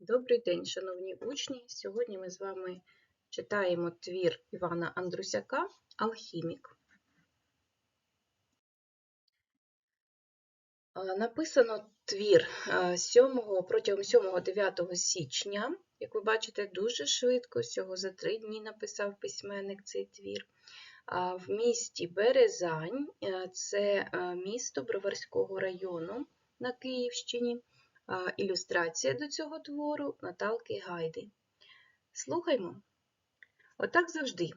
Добрий день, шановні учні! Сьогодні ми з вами читаємо твір Івана Андрусяка Алхімік. Е, Написано твір е, 7, протягом 7-9 січня. Як ви бачите, дуже швидко, всього за три дні написав письменник цей твір. В місті Березань, е, це е, місто Броварського району на Київщині. Ілюстрація до цього твору Наталки Гайди. Слухаймо. Отак завжди.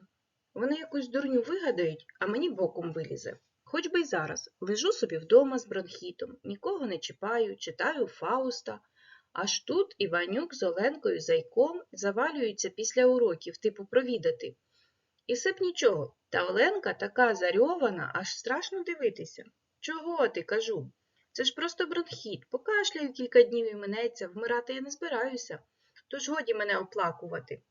Вони якусь дурню вигадають, а мені боком вилізе. Хоч би й зараз. Лежу собі вдома з бронхітом, нікого не чіпаю, читаю Фауста. Аж тут Іванюк з Оленкою Зайком завалюються після уроків, типу провідати. І все б нічого, та Оленка така зарьована, аж страшно дивитися. Чого ти, кажу? Це ж просто бронхіт. Покашляю кілька днів і минеться, вмирати я не збираюся, тож годі мене оплакувати.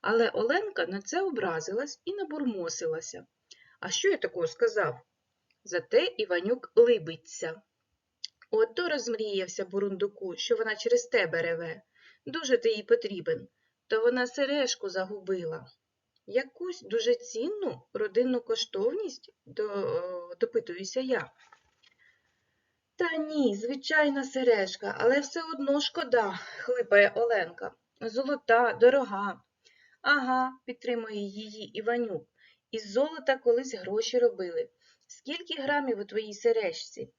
Але Оленка на це образилась і набурмосилася. А що я такого сказав? Зате Іванюк либиться. Ото розмріявся бурундуку, що вона через тебе реве. Дуже ти їй потрібен. То вона сережку загубила. Якусь дуже цінну родинну коштовність, допитуюся я. Та ні, звичайна сережка, але все одно шкода, хлипає Оленка. Золота, дорога. Ага, підтримує її Іванюк. Із золота колись гроші робили. Скільки грамів у твоїй сережці?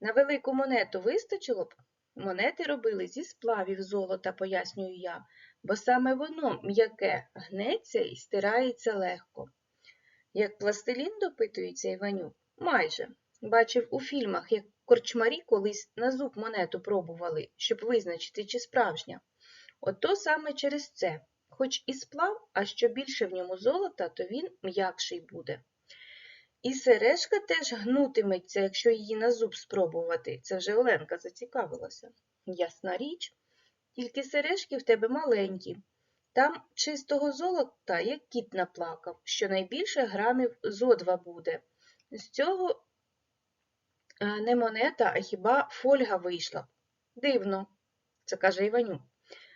На велику монету вистачило б? Монети робили зі сплавів золота, пояснюю я, бо саме воно м'яке гнеться і стирається легко. Як пластилін допитується Іванюк? Майже. Бачив у фільмах, як корчмарі колись на зуб монету пробували, щоб визначити, чи справжня. Ото саме через це. Хоч і сплав, а що більше в ньому золота, то він м'якший буде. І сережка теж гнутиметься, якщо її на зуб спробувати. Це вже Оленка зацікавилася. Ясна річ, тільки сережки в тебе маленькі. Там чистого золота, як кіт наплакав, що найбільше грамів зо два буде. З цього не монета, а хіба фольга вийшла. Дивно, це каже Іваню.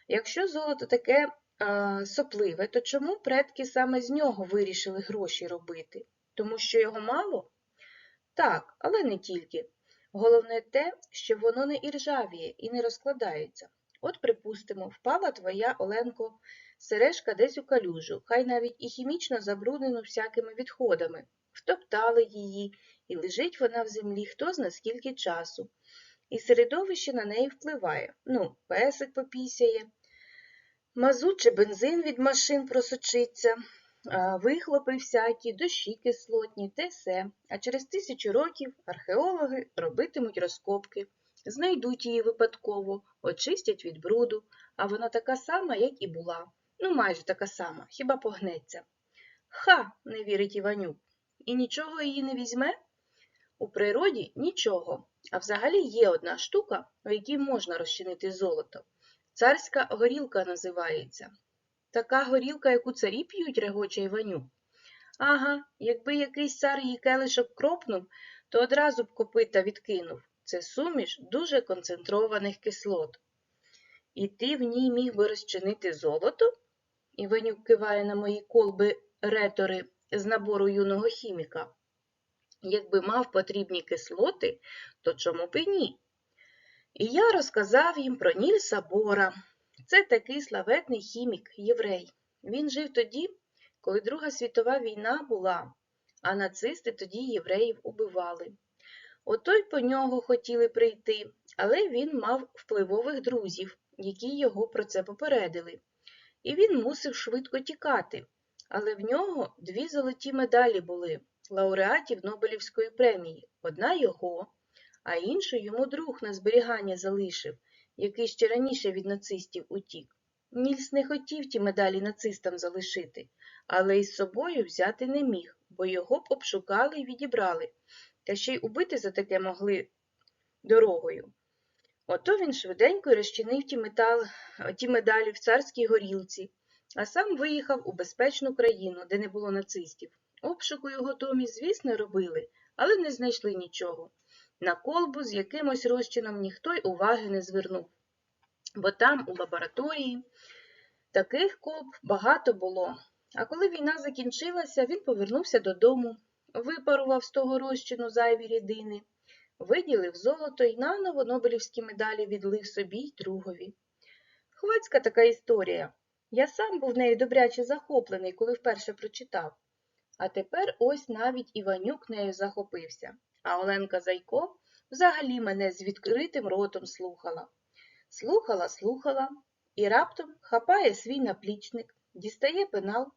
Якщо золото таке е, сопливе, то чому предки саме з нього вирішили гроші робити? Тому що його мало? Так, але не тільки. Головне те, що воно не іржавіє і не розкладається. От, припустимо, впала твоя Оленко сережка десь у калюжу, хай навіть і хімічно забруднену всякими відходами. Втоптали її, і лежить вона в землі хто зна скільки часу. І середовище на неї впливає. Ну, песик попісяє, мазут чи бензин від машин просочиться, вихлопи всякі, дощі кислотні, те все. А через тисячу років археологи робитимуть розкопки, знайдуть її випадково, очистять від бруду, а вона така сама, як і була. Ну, майже така сама, хіба погнеться. Ха, не вірить Іванюк. І нічого її не візьме? У природі нічого. А взагалі є одна штука, в якій можна розчинити золото. Царська горілка називається. Така горілка, яку царі п'ють, регоче Іванюк. Ага, якби якийсь цар її келишок кропнув, то одразу б копита відкинув. Це суміш дуже концентрованих кислот. І ти в ній міг би розчинити золото? Іванюк киває на мої колби ретори з набору юного хіміка. Якби мав потрібні кислоти, то чому б і ні? І я розказав їм про Нільса Бора. Це такий славетний хімік, єврей. Він жив тоді, коли Друга світова війна була, а нацисти тоді євреїв убивали. Ото й по нього хотіли прийти, але він мав впливових друзів, які його про це попередили. І він мусив швидко тікати. Але в нього дві золоті медалі були лауреатів Нобелівської премії. Одна його, а іншу йому друг на зберігання залишив, який ще раніше від нацистів утік. Нільс не хотів ті медалі нацистам залишити, але із собою взяти не міг, бо його б обшукали і відібрали, та ще й убити за таке могли дорогою. Ото він швиденько розчинив ті, метал, ті медалі в царській горілці, а сам виїхав у безпечну країну, де не було нацистів. Обшуку його домі, звісно, робили, але не знайшли нічого. На колбу з якимось розчином ніхто й уваги не звернув. бо там, у лабораторії, таких коп багато було. А коли війна закінчилася, він повернувся додому, випарував з того розчину зайві рідини, виділив золото і наново Нобелівські медалі відлив собі й другові. Хвацька така історія. Я сам був нею добряче захоплений, коли вперше прочитав. А тепер ось навіть Іванюк нею захопився, а Оленка Зайко взагалі мене з відкритим ротом слухала. Слухала, слухала і раптом хапає свій наплічник, дістає пенал,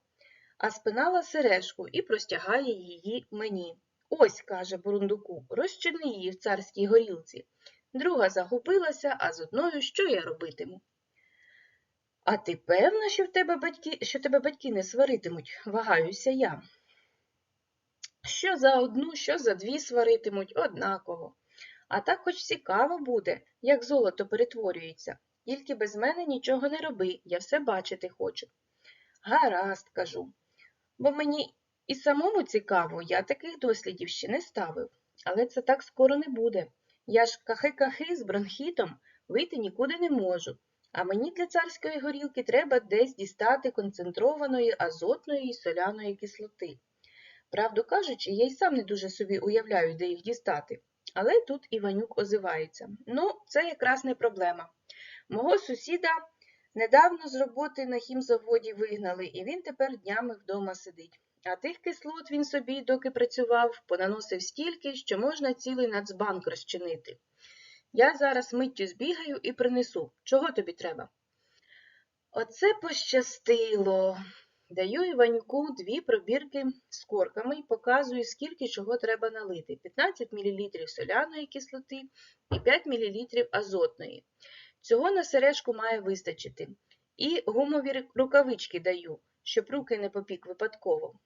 а з пенала сережку і простягає її мені. Ось, каже Бурундуку, розчини її в царській горілці. Друга загубилася, а з одною що я робитиму? А ти певна, що в тебе батьки, що тебе батьки не сваритимуть, вагаюся я. Що за одну, що за дві сваритимуть однаково. А так хоч цікаво буде, як золото перетворюється. Тільки без мене нічого не роби, я все бачити хочу. Гаразд, кажу. Бо мені і самому цікаво, я таких дослідів ще не ставив. Але це так скоро не буде. Я ж кахи-кахи з бронхітом вийти нікуди не можу. А мені для царської горілки треба десь дістати концентрованої азотної і соляної кислоти. Правду кажучи, я й сам не дуже собі уявляю, де їх дістати. Але тут Іванюк озивається. Ну, це якраз не проблема. Мого сусіда недавно з роботи на хімзаводі вигнали, і він тепер днями вдома сидить. А тих кислот він собі, доки працював, понаносив стільки, що можна цілий нацбанк розчинити. Я зараз миттю збігаю і принесу. Чого тобі треба? Оце пощастило. Даю Іванюку дві пробірки з корками і показую, скільки чого треба налити. 15 мл соляної кислоти і 5 мл азотної. Цього на сережку має вистачити. І гумові рукавички даю, щоб руки не попік випадково.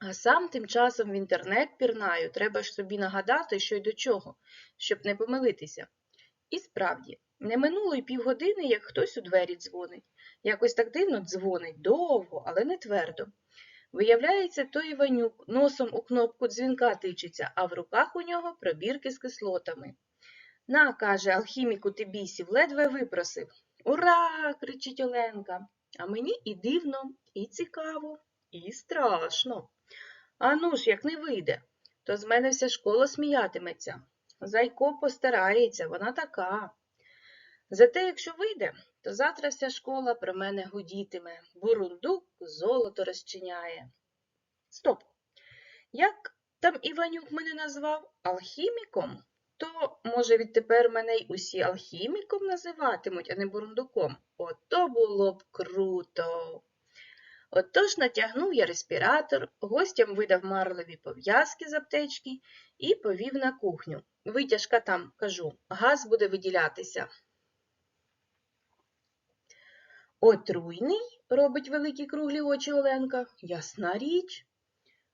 А сам тим часом в інтернет пірнаю, треба ж собі нагадати, що й до чого, щоб не помилитися. І справді, не минуло й півгодини, як хтось у двері дзвонить. Якось так дивно дзвонить, довго, але не твердо. Виявляється, той Іванюк носом у кнопку дзвінка тичиться, а в руках у нього пробірки з кислотами. На, каже, алхіміку ти бісів, ледве випросив. Ура! кричить Оленка. А мені і дивно, і цікаво, і страшно. А ну ж, як не вийде, то з мене вся школа сміятиметься. Зайко постарається, вона така. Зате, якщо вийде, то завтра вся школа про мене гудітиме, бурундук золото розчиняє. Стоп! Як там Іванюк мене назвав алхіміком? То, може, відтепер мене й усі алхіміком називатимуть, а не бурундуком. Ото було б круто. Отож натягнув я респіратор, гостям видав марлеві пов'язки з аптечки і повів на кухню. Витяжка там, кажу, газ буде виділятися. Отруйний, робить великі круглі очі Оленка, ясна річ.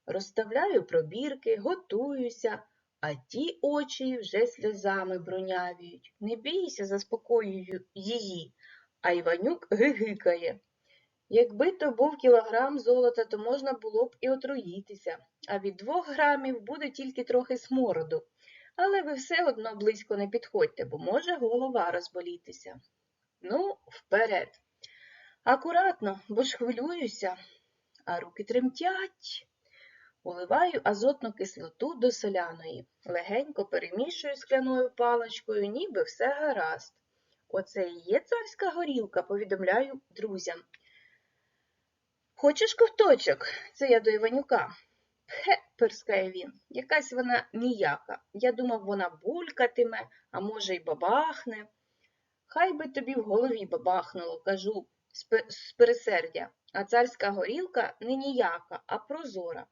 Розставляю пробірки, готуюся, а ті очі вже сльозами бронявіють. Не бійся, заспокоюю її, а Іванюк гигикає. Якби то був кілограм золота, то можна було б і отруїтися, а від двох грамів буде тільки трохи смороду. Але ви все одно близько не підходьте, бо може голова розболітися. Ну, вперед. Акуратно, бо ж хвилююся, а руки тремтять. Уливаю азотну кислоту до соляної, легенько перемішую скляною паличкою, ніби все гаразд. Оце і є царська горілка, повідомляю друзям. Хочеш ковточок? Це я до Іванюка. Хе, перскає він, якась вона ніяка. Я думав, вона булькатиме, а може, й бабахне. Хай би тобі в голові бабахнуло, кажу з пересердя, а царська горілка не ніяка, а прозора.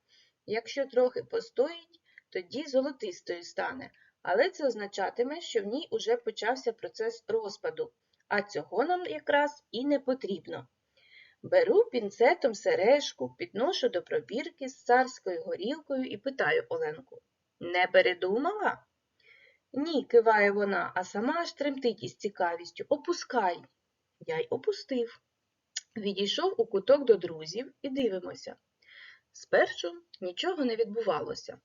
Якщо трохи постоїть, тоді золотистою стане, але це означатиме, що в ній уже почався процес розпаду, а цього нам якраз і не потрібно. Беру пінцетом сережку, підношу до пробірки з царською горілкою і питаю Оленку Не передумала? Ні, киває вона, а сама аж тремтить із цікавістю. Опускай. Я й опустив. Відійшов у куток до друзів і дивимося. Спершу нічого не відбувалося.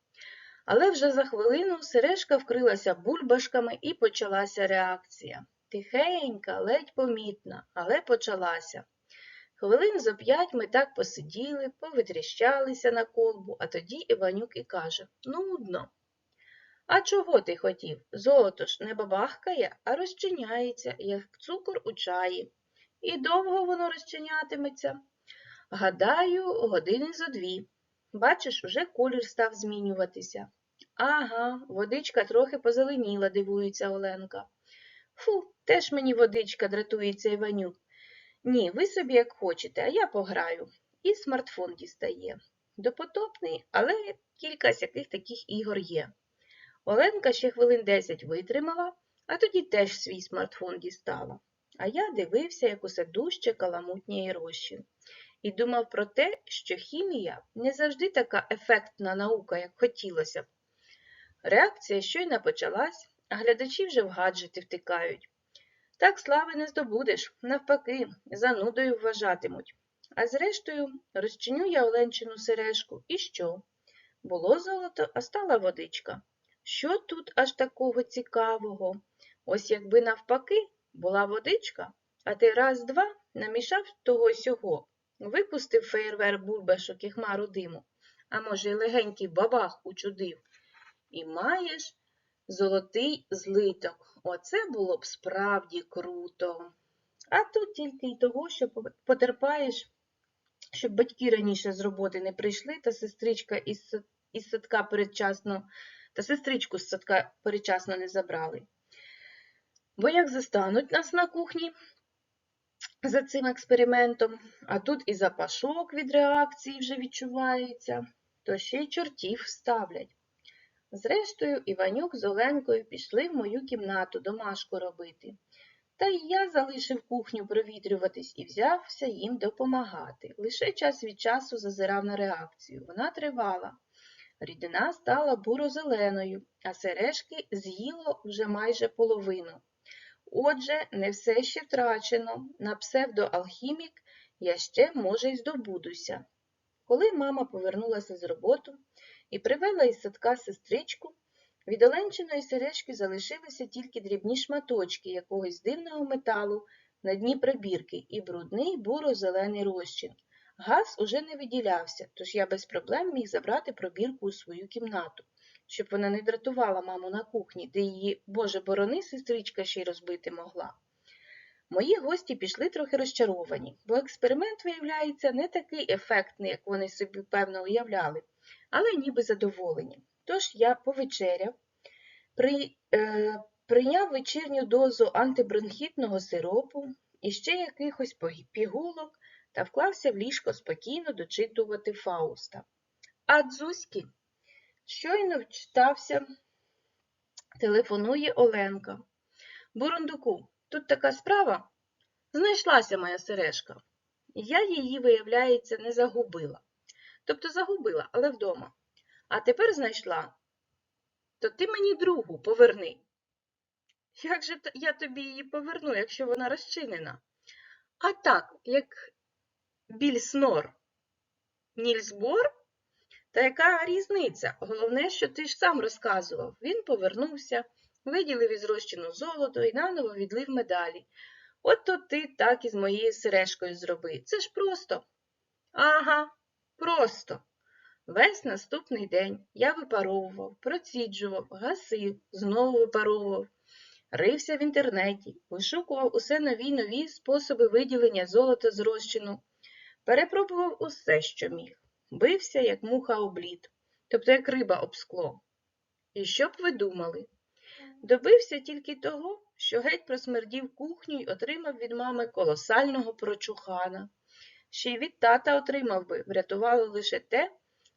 Але вже за хвилину сережка вкрилася бульбашками і почалася реакція. тихенька, ледь помітна, але почалася. Хвилин зо п'ять ми так посиділи, повитріщалися на колбу, а тоді Іванюк і каже Нудно. А чого ти хотів? Золото ж не бабахкає, а розчиняється, як цукор у чаї. І довго воно розчинятиметься. Гадаю, години зо дві. Бачиш, уже колір став змінюватися. Ага, водичка трохи позеленіла, дивується Оленка. Фу, теж мені водичка, дратується Іванюк. Ні, ви собі як хочете, а я пограю. І смартфон дістає. Допотопний, але кілька сяких таких ігор є. Оленка ще хвилин десять витримала, а тоді теж свій смартфон дістала. А я дивився, як усе дужче каламутніє розчин. І думав про те, що хімія не завжди така ефектна наука, як хотілося б. Реакція щойно почалась, а глядачі вже в гаджети втикають. Так слави не здобудеш, навпаки, занудою вважатимуть. А зрештою, розчиню я Оленчину сережку, і що? Було золото, а стала водичка. Що тут аж такого цікавого? Ось якби навпаки була водичка, а ти раз-два намішав того сього, випустив феєрверк бульбашок і хмару диму, а може, й легенький бабах учудив, і маєш золотий злиток. Оце було б справді круто. А тут тільки й того, що потерпаєш, щоб батьки раніше з роботи не прийшли, та сестричка із садка передчасно, та сестричку з садка передчасно не забрали. Бо як застануть нас на кухні за цим експериментом, а тут і запашок від реакції вже відчувається, то ще й чортів ставлять. Зрештою, Іванюк з Оленкою пішли в мою кімнату домашку робити. Та й я залишив кухню провітрюватись і взявся їм допомагати. Лише час від часу зазирав на реакцію. Вона тривала. Рідина стала буро-зеленою, а сережки з'їло вже майже половину. Отже, не все ще втрачено. На псевдоалхімік я ще, може, й здобудуся. Коли мама повернулася з роботи і привела із садка сестричку, від Оленчиної сережки залишилися тільки дрібні шматочки якогось дивного металу на дні прибірки і брудний буро-зелений розчин. Газ уже не виділявся, тож я без проблем міг забрати пробірку у свою кімнату, щоб вона не дратувала маму на кухні, де її, боже борони, сестричка ще й розбити могла. Мої гості пішли трохи розчаровані, бо експеримент, виявляється, не такий ефектний, як вони собі певно уявляли, але ніби задоволені. Тож я повечеряв, при, е, прийняв вечірню дозу антибронхітного сиропу і ще якихось пігулок та вклався в ліжко спокійно дочитувати Фауста. А Дзузьки щойно вчитався, телефонує Оленка. Бурундуку, тут така справа. Знайшлася моя сережка. Я її, виявляється, не загубила. Тобто загубила, але вдома. А тепер знайшла. То ти мені другу поверни. Як же я тобі її поверну, якщо вона розчинена? А так, як біль снор. Нільс Бор? Та яка різниця? Головне, що ти ж сам розказував. Він повернувся, виділив із розчину золото і наново відлив медалі. От то ти так і з моєю сережкою зроби. Це ж просто. Ага, просто. Весь наступний день я випаровував, проціджував, гасив, знову випаровував, рився в інтернеті, вишукував усе нові нові способи виділення золота з розчину, перепробував усе, що міг, бився, як муха об лід, тобто як риба об скло. І що б ви думали? Добився тільки того, що геть просмердів кухню й отримав від мами колосального прочухана. Ще й від тата отримав би, врятувало лише те,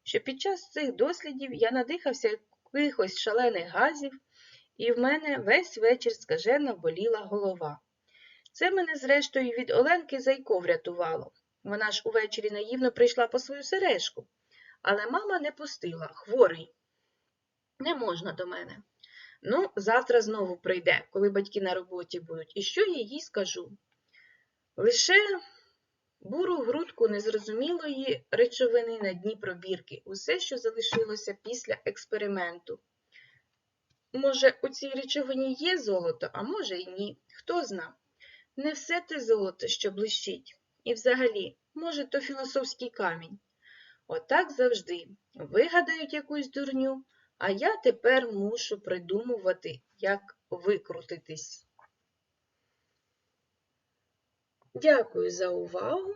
що під час цих дослідів я надихався якихось шалених газів, і в мене весь вечір скажено боліла голова. Це мене, зрештою, від Оленки Зайко врятувало. Вона ж увечері наївно прийшла по свою сережку, але мама не пустила, хворий. Не можна до мене. Ну, завтра знову прийде, коли батьки на роботі будуть. І що я їй скажу? Лише буру грудку незрозумілої речовини на дні пробірки, усе, що залишилося після експерименту. Може, у цій речовині є золото, а може й ні. Хто зна. Не все те золото, що блищить. І взагалі, може, то філософський камінь. Отак завжди. Вигадають якусь дурню, а я тепер мушу придумувати, як викрутитись. Дякую за увагу.